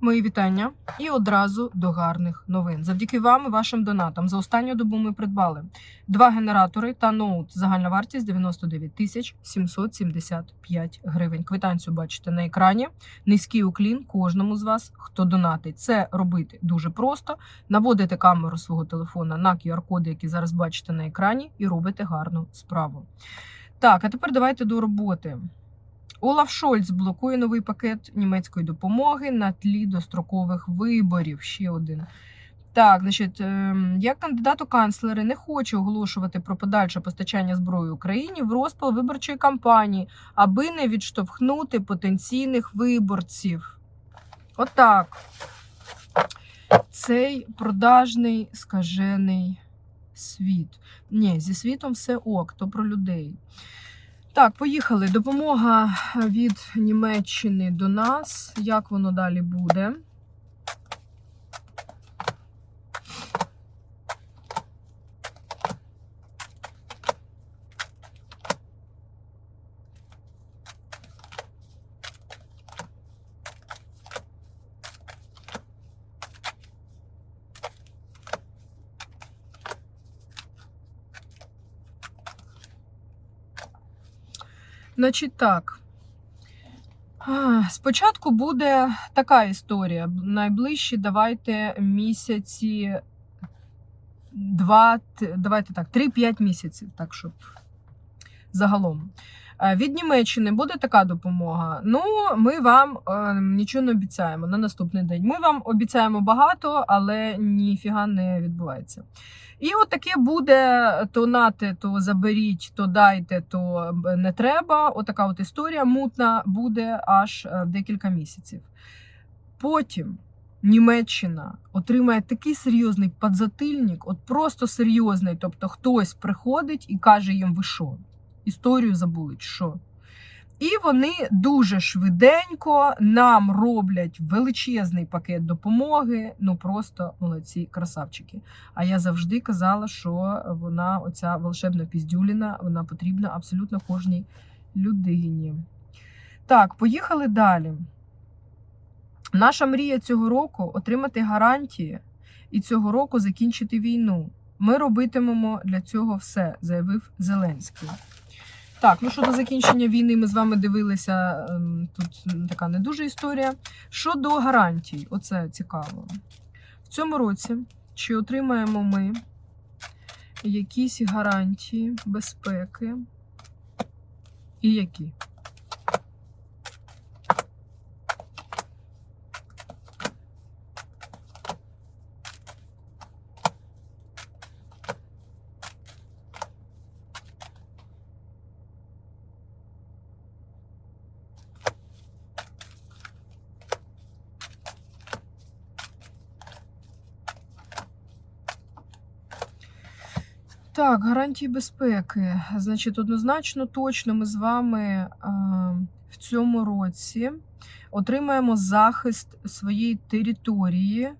Мої вітання і одразу до гарних новин. Завдяки вам і вашим донатам за останню добу ми придбали два генератори та ноут. Загальна вартість 99 тисяч 775 гривень. Квитанцію бачите на екрані. Низький уклін кожному з вас, хто донатить. Це робити дуже просто. Наводите камеру свого телефона на QR-коди, які зараз бачите на екрані, і робите гарну справу. Так, а тепер давайте до роботи. Олаф Шольц блокує новий пакет німецької допомоги на тлі дострокових виборів. Ще один. Так, значить, ем, я кандидат у канцлери не хочу оголошувати про подальше постачання зброї Україні в розпал виборчої кампанії, аби не відштовхнути потенційних виборців. Отак. Цей продажний скажений світ. Ні, зі світом все ок, то про людей. Так, поїхали. Допомога від Німеччини до нас. Як воно далі буде? Значить так. Спочатку буде така історія. Найближчі давайте місяці. Два, давайте так, 3-5 місяців, так щоб загалом. Е, Від Німеччини буде така допомога. Ну, ми вам е, нічого не обіцяємо на наступний день. Ми вам обіцяємо багато, але ніфіга не відбувається. І от таке буде: то нате, то заберіть, то дайте, то не треба. Отака от історія мутна буде аж е, декілька місяців. Потім Німеччина отримає такий серйозний подзатильник, от просто серйозний. Тобто хтось приходить і каже їм, ви що? Історію забули, що? І вони дуже швиденько нам роблять величезний пакет допомоги. Ну просто молодці красавчики. А я завжди казала, що вона, оця волшебна піздюліна, вона потрібна абсолютно кожній людині. Так, поїхали далі. Наша мрія цього року отримати гарантії і цього року закінчити війну. Ми робитимемо для цього все, заявив Зеленський. Так, ну щодо закінчення війни, ми з вами дивилися. ем, Тут така не дуже історія. Щодо гарантій, оце цікаво. В цьому році чи отримаємо ми якісь гарантії безпеки? І які? Так, гарантії безпеки. Значить, однозначно, точно ми з вами в цьому році отримаємо захист своєї території.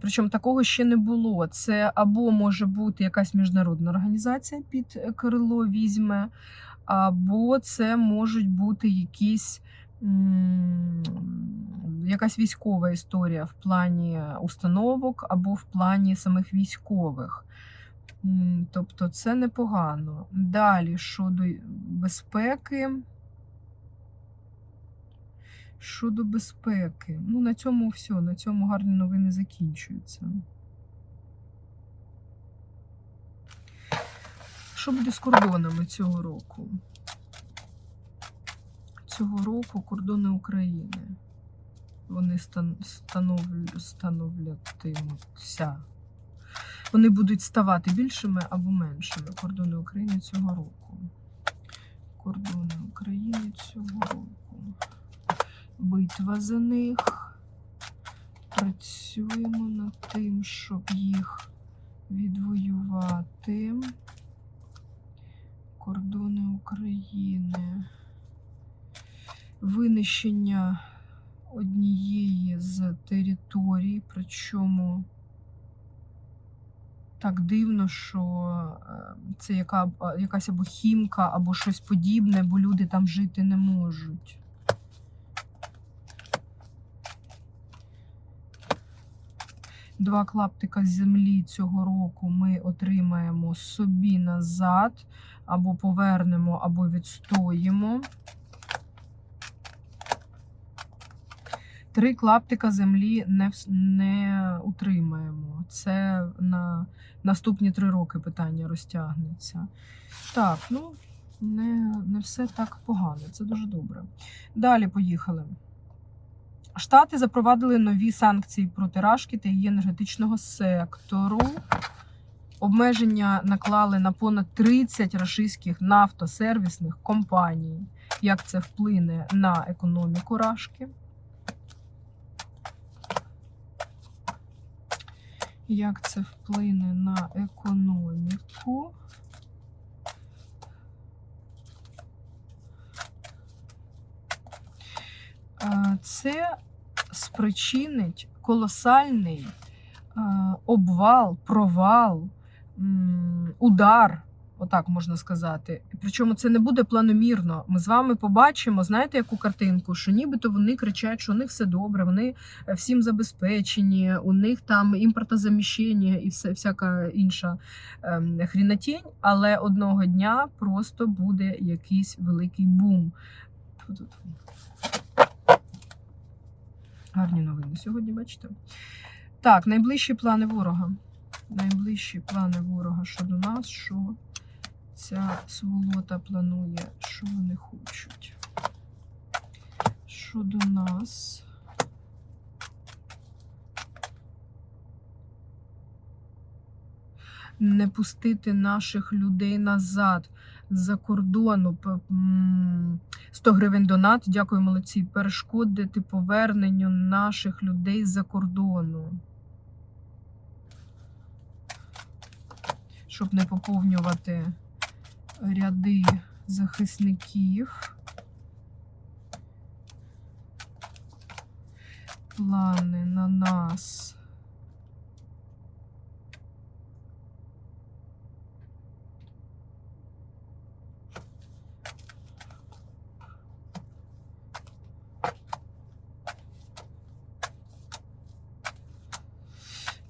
Причому такого ще не було. Це або може бути якась міжнародна організація під крило візьме, або це можуть бути якісь. Якась військова історія в плані установок або в плані самих військових. Тобто це непогано. Далі щодо безпеки. Щодо безпеки. Ну, на цьому все, на цьому гарні новини закінчуються. Що буде з кордонами цього року? Цього року кордони України. Вони становлятимуться вони будуть ставати більшими або меншими. Кордони України цього року. Кордони України цього року. Битва за них. Працюємо над тим, щоб їх відвоювати. Кордони України. Винищення однієї з територій, причому так дивно, що е, це яка, якась або хімка, або щось подібне, бо люди там жити не можуть. Два клаптика землі цього року ми отримаємо собі назад, або повернемо, або відстоїмо. Три клаптика землі не, не утримаємо. Це на наступні три роки питання розтягнеться. Так, ну не, не все так погано, це дуже добре. Далі поїхали. Штати запровадили нові санкції проти Рашки та її енергетичного сектору. Обмеження наклали на понад 30 рашистських нафтосервісних компаній. Як це вплине на економіку Рашки? Як це вплине на економіку? Це спричинить колосальний обвал, провал, удар, отак можна сказати. Причому це не буде планомірно. Ми з вами побачимо, знаєте, яку картинку, що нібито вони кричать, що у них все добре, вони е, всім забезпечені, у них там імпортозаміщення і все, всяка інша ем, хрінотінь, але одного дня просто буде якийсь великий бум. Гарні новини сьогодні, бачите? Так, найближчі плани ворога. Найближчі плани ворога щодо нас, що ця сволота планує, що вони хочуть. Щодо нас. Не пустити наших людей назад з-за кордону. 100 гривень донат. Дякую, молодці. Перешкодити поверненню наших людей з-за кордону. Щоб не поповнювати ряди захисників. Плани на нас.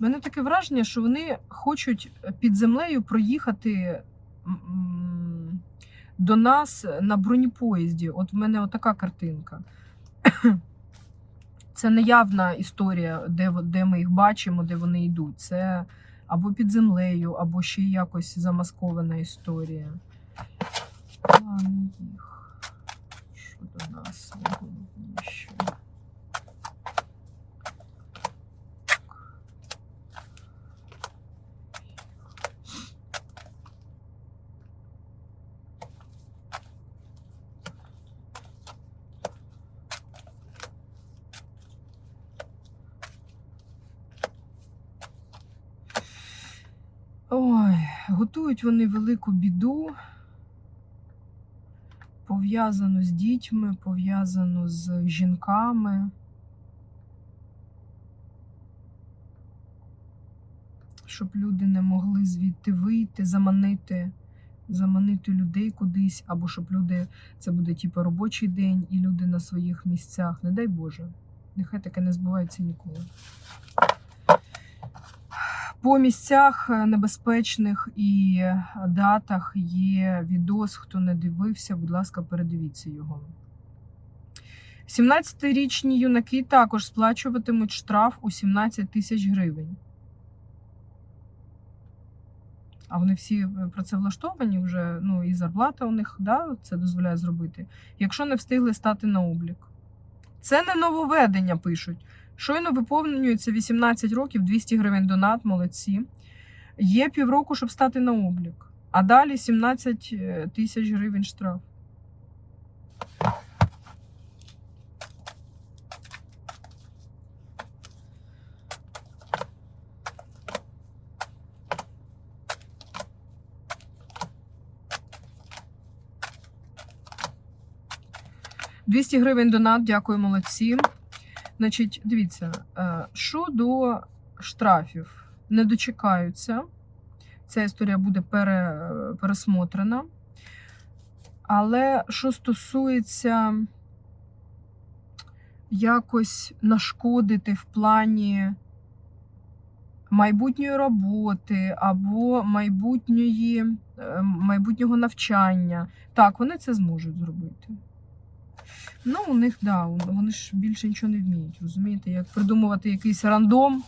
У мене таке враження, що вони хочуть під землею проїхати м, до нас на бронепоїзді. От в мене отака картинка. Це неявна історія, де, де ми їх бачимо, де вони йдуть. Це або під землею, або ще якось замаскована історія. Плани їх. Що до нас найголовніше? Ой, готують вони велику біду. Пов'язану з дітьми, пов'язану з жінками. Щоб люди не могли звідти вийти, заманити, заманити людей кудись, або щоб люди, це буде типу робочий день, і люди на своїх місцях. Не дай Боже. Нехай таке не збувається ніколи. По місцях е, небезпечних і е, датах є відос. Хто не дивився, будь ласка, передивіться його. 17-річні юнаки також сплачуватимуть штраф у 17 тисяч гривень. А вони всі е, працевлаштовані вже, ну і зарплата у них да, це дозволяє зробити, якщо не встигли стати на облік. Це не нововведення, пишуть. Щойно виповнюється 18 років, 200 гривень донат, молодці. Є півроку, щоб стати на облік. А далі 17 е, тисяч гривень штраф. «200 гривень донат, дякую, молодці. Значить, дивіться, е, щодо штрафів, не дочекаються. Ця історія буде пере, пересмотрена. Але що стосується якось нашкодити в плані майбутньої роботи або майбутньої, е, майбутнього навчання. Так, вони це зможуть зробити. Ну, у них, да, вони ж більше нічого не вміють, розумієте, як придумувати якийсь рандом.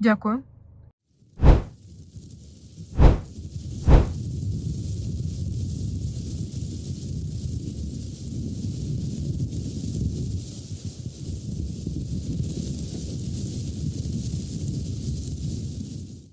Дякую.